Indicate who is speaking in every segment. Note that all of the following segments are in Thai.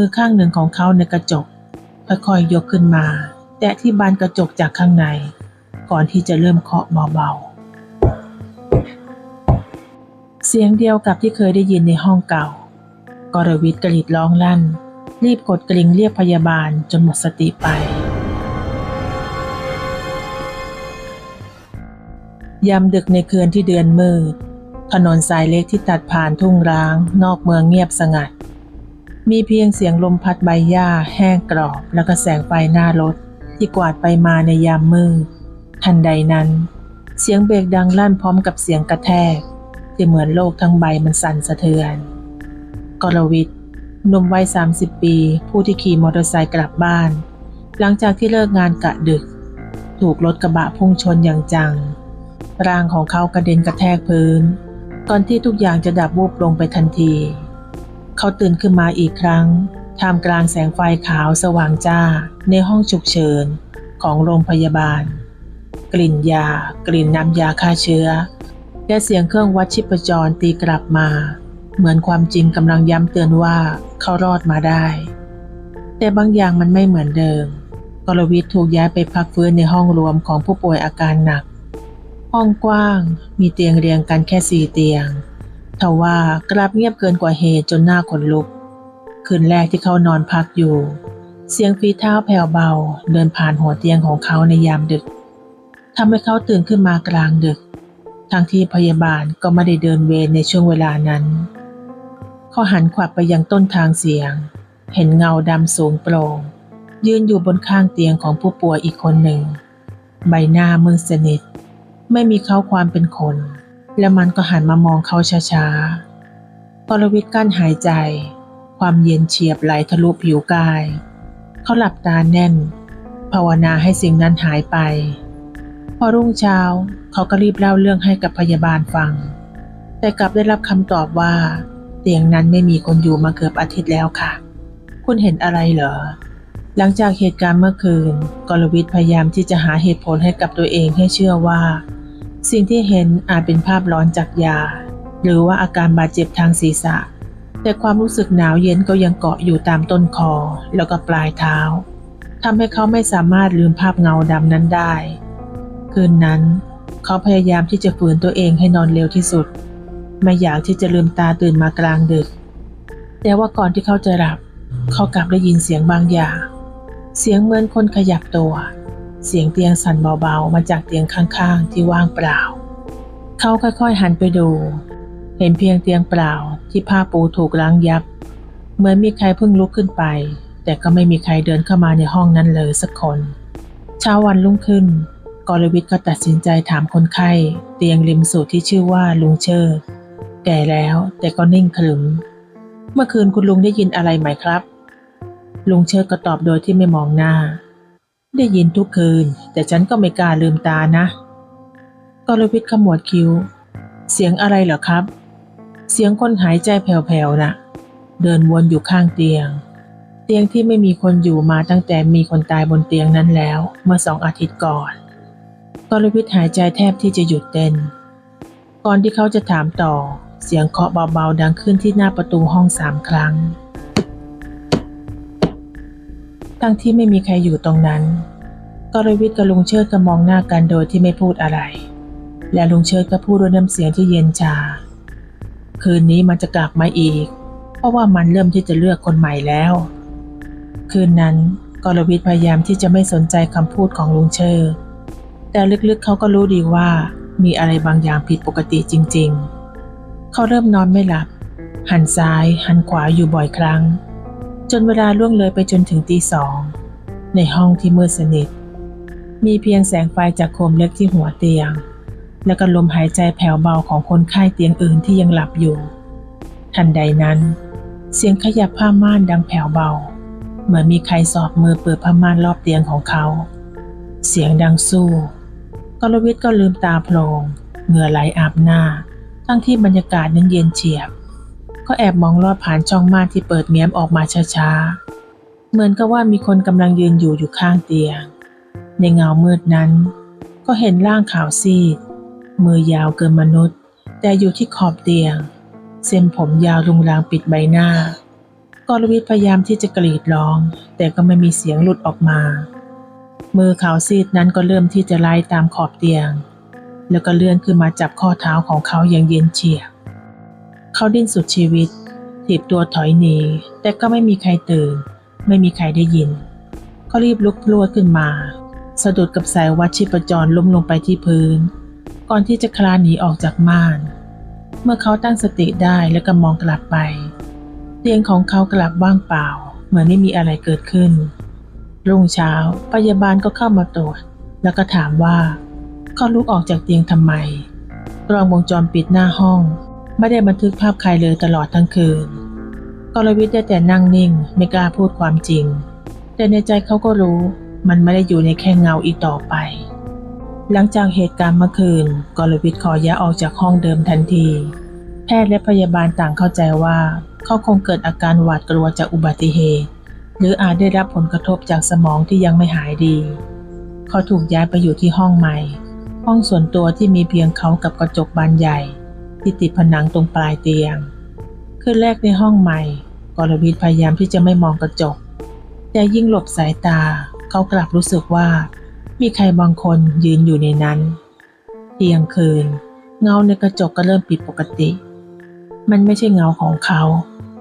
Speaker 1: มือข้างหนึ่งของเขาในกระจก ค่อยๆยกขึ้นมา แตะที่บานกระจกจากข้างใน ก่อนที่จะเริ่มเคาะเบาๆ เสียงเดียวกับที่เคยได้ยินในห้องเก่ากรวิทย์กรีดร้องลั่น รีบกดกริ่งเรียกพยาบาลจนหมดสติไป ยามดึกในคืนที่เดือนมืด ถนนสายเล็กที่ตัดผ่านทุ่งร้าง นอกเมืองเงียบสงัด มีเพียงเสียงลมพัดใบหญ้าแห้งกรอบ แล้วก็แสงไฟหน้ารถ ที่กวาดไปมาในยามมืดทันใดนั้น เสียงเบรกดังลั่นพร้อมกับเสียงกระแทกที่เหมือนโลกทั้งใบมันสั่นสะเทือน กรวิทย์หนุ่มวัย 30 ปี ผู้ที่ขี่มอเตอร์ไซค์กลับบ้าน หลังจากที่เลิกงานกะดึก ถูกรถกระบะพุ่งชนอย่างจัง ร่างของเขากระเด็นกระแทกพื้น ก่อนที่ทุกอย่างจะดับวูบลงไปทันที เขาตื่นขึ้นมาอีกครั้งท่ามกลางแสงไฟขาวสว่างจ้า ในห้องฉุกเฉินของโรงพยาบาล กลิ่นยา กลิ่นน้ำยาฆ่าเชื้อ และเสียงเครื่องวัดชีพจรตีกลับมา เหมือนความจริงกำลังย้ำเตือนว่าเขารอดมาได้ แต่บางอย่างมันไม่เหมือนเดิม กรวิทถูกย้ายไปพักฟื้นในห้องรวมของผู้ป่วยอาการหนัก ห้องกว้าง มีเตียงเรียงกันแค่สี่เตียง ทว่ากลับเงียบเกินกว่าเหตุจนหน้าขนลุก คืนแรกที่เขานอนพักอยู่ เสียงฝีเท้าแผ่วเบา เดินผ่านหัวเตียงของเขาในยามดึกทำให้เขาตื่นขึ้นมากลางดึก ทั้งที่พยาบาลก็ไม่ได้เดินเวรในช่วงเวลานั้นเขาหันขวับไปยังต้นทางเสียง เห็นเงาดำสูงโปร่งยืนอยู่บนข้างเตียงของผู้ป่วยอีกคนหนึ่ง ใบหน้ามืดสนิท ไม่มีเขาความเป็นคน และมันก็หันมามองเขาช้าๆกรวิทย์กั้นหายใจ ความเย็นเฉียบไหลทะลุผิวกาย เขาหลับตาแน่น ภาวนาให้สิ่งนั้นหายไป พอรุ่งเช้าเขาก็รีบเล่าเรื่องให้กับพยาบาลฟัง แต่กลับได้รับคำตอบว่า เตียงนั้นไม่มีคนอยู่มาเกือบอาทิตย์แล้วค่ะ คุณเห็นอะไรเหรอ หลังจากเหตุการณ์เมื่อคืน กรวิทย์พยายามที่จะหาเหตุผลให้กับตัวเองให้เชื่อว่า สิ่งที่เห็นอาจเป็นภาพร้อนจากยา หรือว่าอาการบาดเจ็บทางศีรษะ แต่ความรู้สึกหนาวเย็นก็ยังเกาะอยู่ตามต้นคอแล้วก็ปลายเท้าทำให้เขาไม่สามารถลืมภาพเงาดำนั้นได้ คืนนั้น เขาพยายามที่จะฝืนตัวเองให้นอนเร็วที่สุด ไม่อยากที่จะลืมตาตื่นมากลางดึก แต่ว่าก่อนที่เขาจะหลับ เขากลับได้ยินเสียงบางอย่าง เสียงเหมือนคนขยับตัว เสียงเตียงสั่นเบาๆ มาจากเตียงข้างๆ ที่ว่างเปล่า เขาค่อยๆหันไปดู เห็นเพียงเตียงเปล่าที่ผ้าปูถูกล้างยับ เหมือนมีใครเพิ่งลุกขึ้นไป แต่ก็ไม่มีใครเดินเข้ามาในห้องนั้นเลยสักคน เช้าวันรุ่งขึ้น กรวิทย์ก็ตัดสินใจถามคนไข้ เตียงริมสุดที่ชื่อว่าลุงเชิดแก่แล้วแต่ก็นิ่งขรึม เมื่อคืนคุณลุงได้ยินอะไรไหมครับ ลุงเชิดก็ตอบโดยที่ไม่มองหน้า ได้ยินทุกคืน แต่ฉันก็ไม่กล้าลืมตานะกรวิทย์ขมวดคิ้ว เสียงอะไรเหรอครับ เสียงคนหายใจแผ่วๆนะ่ะ เดินวนอยู่ข้างเตียง เตียงที่ไม่มีคนอยู่มาตั้งแต่มีคนตายบนเตียงนั้นแล้ว เมื่อสองอาทิตย์ก่อนกรวิทย์หายใจแทบที่จะหยุดเต้น ก่อนที่เขาจะถามต่อ เสียงเคาะเบาๆดังขึ้นที่หน้าประตูห้องสามครั้ง ทั้งที่ไม่มีใครอยู่ตรงนั้น กรวิทย์กับลุงเชิดก็มองหน้ากันโดยที่ไม่พูดอะไร และลุงเชิดก็พูดด้วยน้ำเสียงที่เย็นชา คืนนี้มันจะกลับมาอีก เพราะว่ามันเริ่มที่จะเลือกคนใหม่แล้ว คืนนั้นกรวิทย์พยายามที่จะไม่สนใจคำพูดของลุงเชิดแต่ลึกๆเขาก็รู้ดีว่ามีอะไรบางอย่างผิดปกติจริง ๆ เขาเริ่มนอนไม่หลับ หันซ้าย หันขวาอยู่บ่อยครั้ง นเวลาล่วงเลยไปจนถึงตีสอง ในห้องที่มืดสนิท มีเพียงแสงไฟจากโคมเล็กที่หัวเตียง และก็ลมหายใจแผ่วเบาของคนไข้เตียงอื่นที่ยังหลับอยู่ ทันใดนั้น เสียงขยับผ้าม่านดังแผ่วเบา เหมือนมีใครสอบมือเปิดผ้าม่านรอบเตียงของเขา เสียงดังสู้กรวิทย์ก็ลืมตาโพลงเหงื่อไหลอาบหน้า ทั้งที่บรรยากาศนั้นเย็นเฉียบ ก็แอบมองลอดผ่านช่องม่านที่เปิดเมียมออกมาช้าๆ เหมือนกับว่ามีคนกำลังยืนอยู่อยู่ข้างเตียง ในเงามืดนั้น ก็เห็นร่างขาวซีด มือยาวเกินมนุษย์ แต่อยู่ที่ขอบเตียง เส้นผมยาวรุงรางปิดใบหน้ากรวิทย์พยายามที่จะกรีดร้อง แต่ก็ไม่มีเสียงหลุดออกมา มือขาวซีดนั้นก็เริ่มที่จะไล่ตามขอบเตียง แล้วก็เลื่อนขึ้นมาจับข้อเท้าของเขาอย่างเย็นเฉียบ เขาดิ้นสุดชีวิตถีบตัวถอยหนี แต่ก็ไม่มีใครตื่น ไม่มีใครได้ยิน เขารีบลุกพรวดขึ้นมา สะดุดกับสายวัดชีพจรล้มลงไปที่พื้น ก่อนที่จะคลานหนีออกจากม่าน เมื่อเขาตั้งสติได้แล้วก็มองกลับไป เตียงของเขากลับว่างเปล่า เหมือนไม่มีอะไรเกิดขึ้น รุ่งเช้าพยาบาลก็เข้ามาตรวจ แล้วก็ถามว่า เขาลุกออกจากเตียงทำไม กล้องวงจรปิดหน้าห้อง ไม่ได้บันทึกภาพใครเลยตลอดทั้งคืน กรวิทย์ได้แต่นั่งนิ่งไม่กล้าพูดความจริง แต่ในใจเขาก็รู้ มันไม่ได้อยู่ในแค่เงาอีกต่อไป หลังจากเหตุการณ์เมื่อคืน กรวิทย์ขอย้ายออกจากห้องเดิมทันที แพทย์และพยาบาลต่างเข้าใจว่าเขาคงเกิดอาการหวาดกลัวจากอุบัติเหตุ หรืออาจได้รับผลกระทบจากสมองที่ยังไม่หายดี เขาถูกย้ายไปอยู่ที่ห้องใหม่ ห้องส่วนตัวที่มีเพียงเขากับกระจกบานใหญ่ ที่ติดผนังตรงปลายเตียง คืนแรกในห้องใหม่ กรวิทพยายามที่จะไม่มองกระจก แต่ยิ่งหลบสายตาเขากลับรู้สึกว่า มีใครบางคนยืนอยู่ในนั้น เที่ยงคืน เงาในกระจกก็เริ่มผิดปกติ มันไม่ใช่เงาของเขา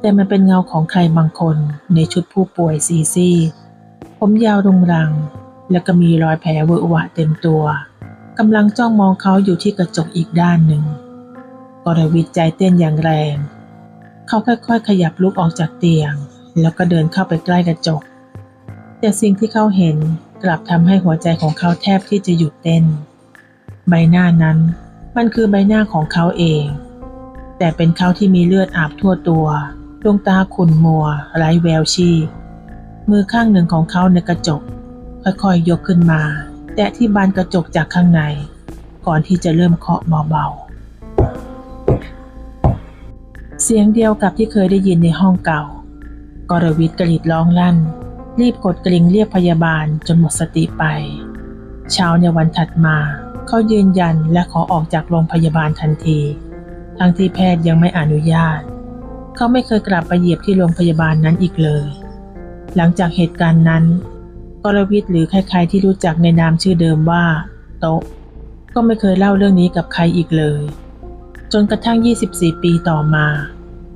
Speaker 1: แต่มันเป็นเงาของใครบางคนในชุดผู้ป่วยซีซีผมยาวรุงรัง แล้วก็มีรอยแผลเวอะหวะเต็มตัวกำลังจ้องมองเขาอยู่ที่กระจกอีกด้านหนึ่ง กรวิทย์ใจเต้นอย่างแรง เขาค่อยๆ ขยับลุกออกจากเตียง แล้วก็เดินเข้าไปใกล้กระจก แต่สิ่งที่เขาเห็นกลับทำให้หัวใจของเขาแทบที่จะหยุดเต้น ใบหน้านั้นมันคือใบหน้าของเขาเอง แต่เป็นเขาที่มีเลือดอาบทั่วตัว ดวงตาขุ่นมัว ไร้แววชีพมือข้างหนึ่งของเขาในกระจก ค่อยๆยกขึ้นมา แตะที่บานกระจกจากข้างใน ก่อนที่จะเริ่มเคาะเบาๆ เสียงเดียวกับที่เคยได้ยินในห้องเก่ากรวิทย์กรีดร้องลั่น รีบกดกริ่งเรียกพยาบาลจนหมดสติไป เช้าในวันถัดมา เขายืนยันและขอออกจากโรงพยาบาลทันที ทั้งที่แพทย์ยังไม่อนุญาต เขาไม่เคยกลับไปเหยียบที่โรงพยาบาลนั้นอีกเลย หลังจากเหตุการณ์นั้นกรวิทย์หรือใครๆที่รู้จักในนามชื่อเดิมว่า โต๊ะ ก็ไม่เคยเล่าเรื่องนี้กับใครอีกเลย จนกระทั่ง 24 ปีต่อมา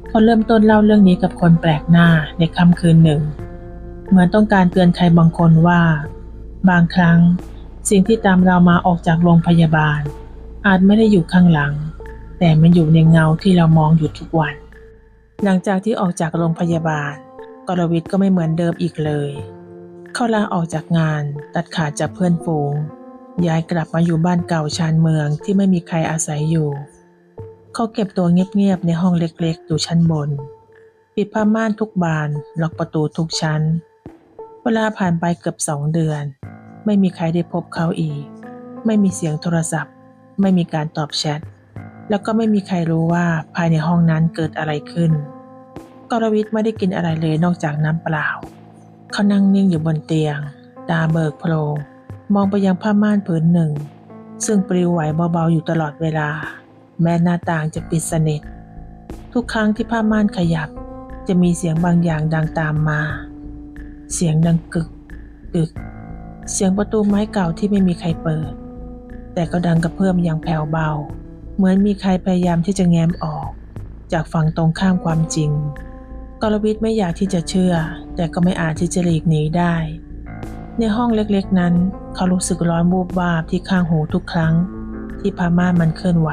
Speaker 1: เขาเริ่มต้นเล่าเรื่องนี้กับคนแปลกหน้าในค่ำคืนหนึ่ง เหมือนต้องการเตือนใครบางคนว่า บางครั้ง สิ่งที่ตามเรามาออกจากโรงพยาบาล อาจไม่ได้อยู่ข้างหลัง แต่มันอยู่ในเงาที่เรามองอยู่ทุกวัน หลังจากที่ออกจากโรงพยาบาล กรวิทย์ก็ไม่เหมือนเดิมอีกเลย เขาลาออกจากงานตัดขาดจากเพื่อนฝูงย้ายกลับมาอยู่บ้านเก่าชานเมืองที่ไม่มีใครอาศัยอยู่ เขาเก็บตัวเงียบๆในห้องเล็กๆ อยู่ชั้นบน ปิดผ้าม่านทุกบาน ล็อกประตูทุกชั้น เวลาผ่านไปเกือบสองเดือน ไม่มีใครได้พบเขาอีก ไม่มีเสียงโทรศัพท์ ไม่มีการตอบแชท แล้วก็ไม่มีใครรู้ว่าภายในห้องนั้นเกิดอะไรขึ้น กรวิทย์ไม่ได้กินอะไรเลยนอกจากน้ำเปล่า เขานั่งนิ่งอยู่บนเตียง ตาเบิกโพลงมองไปยังผ้าม่านผืนหนึ่ง ซึ่งปลิวไหวเบาๆอยู่ตลอดเวลา แม้หน้าต่างจะปิดสนิท ทุกครั้งที่ผ้าม่านขยับ จะมีเสียงบางอย่างดังตามมา เสียงดังกึกกึก เสียงประตูไม้เก่าที่ไม่มีใครเปิด แต่ก็ดังกระเพื่อมอย่างแผ่วเบา เหมือนมีใครพยายามที่จะแง้มออก จากฝั่งตรงข้ามความจริงกรวิทไม่อยากที่จะเชื่อ แต่ก็ไม่อาจที่จะหลีกหนีได้ ในห้องเล็กๆนั้น เขารู้สึกร้อนวูบวาบที่ข้างหูทุกครั้ง ที่พาม่ามันเคลื่อนไหว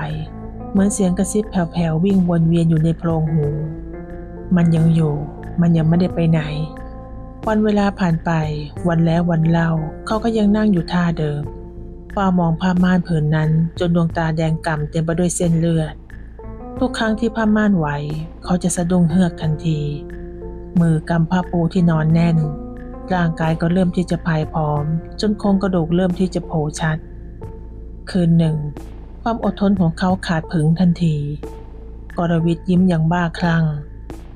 Speaker 1: เหมือนเสียงกระซิบแผ่วๆวิ่งวนเวียนอยู่ในโพรงหู มันยังอยู่ มันยังไม่ได้ไปไหน วันเวลาผ่านไป วันแล้ววันเล่าเขาก็ยังนั่งอยู่ท่าเดิมเฝ้ามองผ้าม่านผืนนั้น จนดวงตาแดงก่ำเต็มไปด้วยเส้นเลือด ทุกครั้งที่ผ้าม่านไหว เขาจะสะดุ้งเฮือกทันที มือกำผ้าปูที่นอนแน่น ร่างกายก็เริ่มที่จะพายผอม จนโครงกระดูกเริ่มที่จะโผล่ชัด คืนหนึ่ง ความอดทนของเขาขาดผึงทันที กรวิทย์ยิ้มอย่างบ้าคลั่ง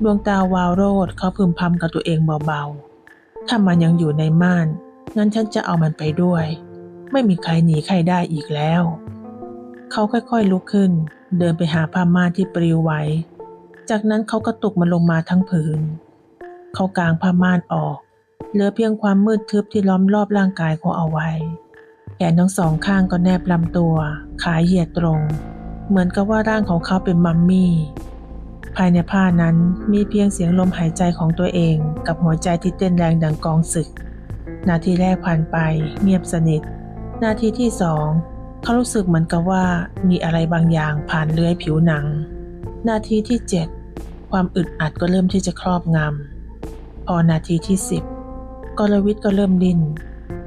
Speaker 1: ดวงตาวาวโรดเขาพึมพำกับตัวเองเบาๆ ถ้ามันยังอยู่ในม่าน งั้นฉันจะเอามันไปด้วย ไม่มีใครหนีใครได้อีกแล้ว เขาค่อยๆลุกขึ้น เดินไปหาผ้าม่านที่ปลิวไหวจากนั้นเขาก็ตกมันลงมาทั้งผืน เขากางผ้าม่านออก เหลือเพียงความมืดทึบที่ล้อมรอบร่างกายเขาเอาไว้ แขนทั้งสองข้างก็แนบลำตัว ขาเหยียดตรง เหมือนกับว่าร่างของเขาเป็นมัมมี่ ภายในผ้านั้นมีเพียงเสียงลมหายใจของตัวเอง กับหัวใจที่เต้นแรงดังกองศึก นาทีแรกผ่านไป เงียบสนิท นาทีที่สองเขารู้สึกเหมือนกับว่ามีอะไรบางอย่างผ่านเลื้อยผิวหนัง นาทีที่เจ็ดความอึดอัดก็เริ่มที่จะครอบงำ พอนาทีที่สิบกรวิทย์ก็เริ่มดิ้น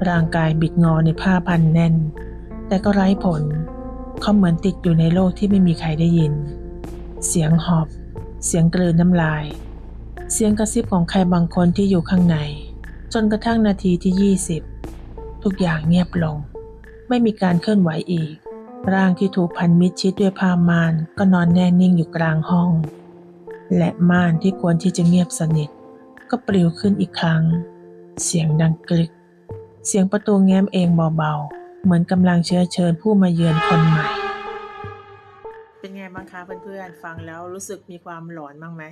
Speaker 1: ร่างกายบิดงอในผ้าพันแน่น แต่ก็ไร้ผล เขาเหมือนติดอยู่ในโลกที่ไม่มีใครได้ยิน เสียงหอบ เสียงกลืนน้ำลาย เสียงกระซิบของใครบางคนที่อยู่ข้างใน จนกระทั่งนาทีที่ 20 ทุกอย่างเงียบลง ไม่มีการเคลื่อนไหวอีก ร่างที่ถูกพันมิดชิดด้วยผ้าม่านก็นอนแน่นิ่งอยู่กลางห้อง และม่านที่ควรที่จะเงียบสนิท ก็ปลิวขึ้นอีกครั้ง เสียงดังกริก เสียงประตูแง้มเองเบาๆ เหมือนกำลังเชื้อเชิญผู้มาเยือนคนใหม่ เป็นไงบ้างคะเพื่อนๆ ฟังแล้วรู้สึกมีความหลอนบ้างไหม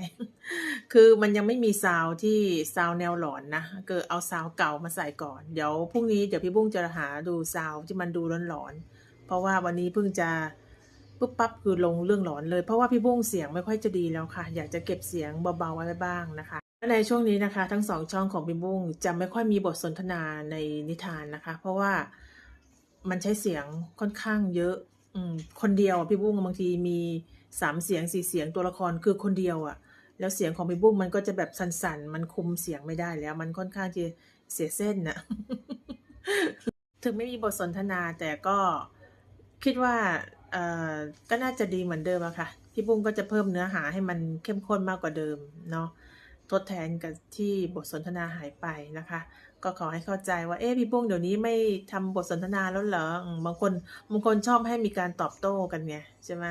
Speaker 1: คือมันยังไม่มีซาวที่ซาวแนวหลอนนะก็เอาซาวเก่ามาใส่ก่อน เดี๋ยวพรุ่งนี้เดี๋ยวพี่บุ้งจะหาดูซาวที่มันดูหลอนๆ เพราะว่าวันนี้เพิ่งจะปุ๊บปั๊บคือลงเรื่องหลอนเลย เพราะว่าพี่บุ้งเสียงไม่ค่อยจะดีแล้วค่ะ อยากจะเก็บเสียงเบาๆไว้บ้างนะคะ ในช่วงนี้นะคะทั้งสองช่องของพี่บุ้งจะไม่ค่อยมีบทสนทนาในนิทานนะคะ เพราะว่ามันใช้เสียงค่อนข้างเยอะอืคนเดียวอะพี่บุ้งบางทีมีสามเสียงสี่เสียงตัวละครคือคนเดียวอะ แล้วเสียงของพี่บุ้งมันก็จะแบบสั่นๆ มันคุมเสียงไม่ได้แล้ว มันค่อนข้างจะเสียเส้นนะถึงไม่มีบทสนทนาแต่ก็คิดว่าเอ่อก็น่าจะดีเหมือนเดิมอะค่ะพี่บุ้งก็จะเพิ่มเนื้อหาให้มันเข้มข้นมากกว่าเดิมเนาะ ทดแทนกับที่บทสนทนาหายไปนะคะ ก็ขอให้เข้าใจว่าเอ๊ะพี่บุ้งเดี๋ยวนี้ไม่ทำบทสนทนาแล้วเหรออืมบางคนบางคนชอบให้มีการตอบโต้กันไงใช่ไหม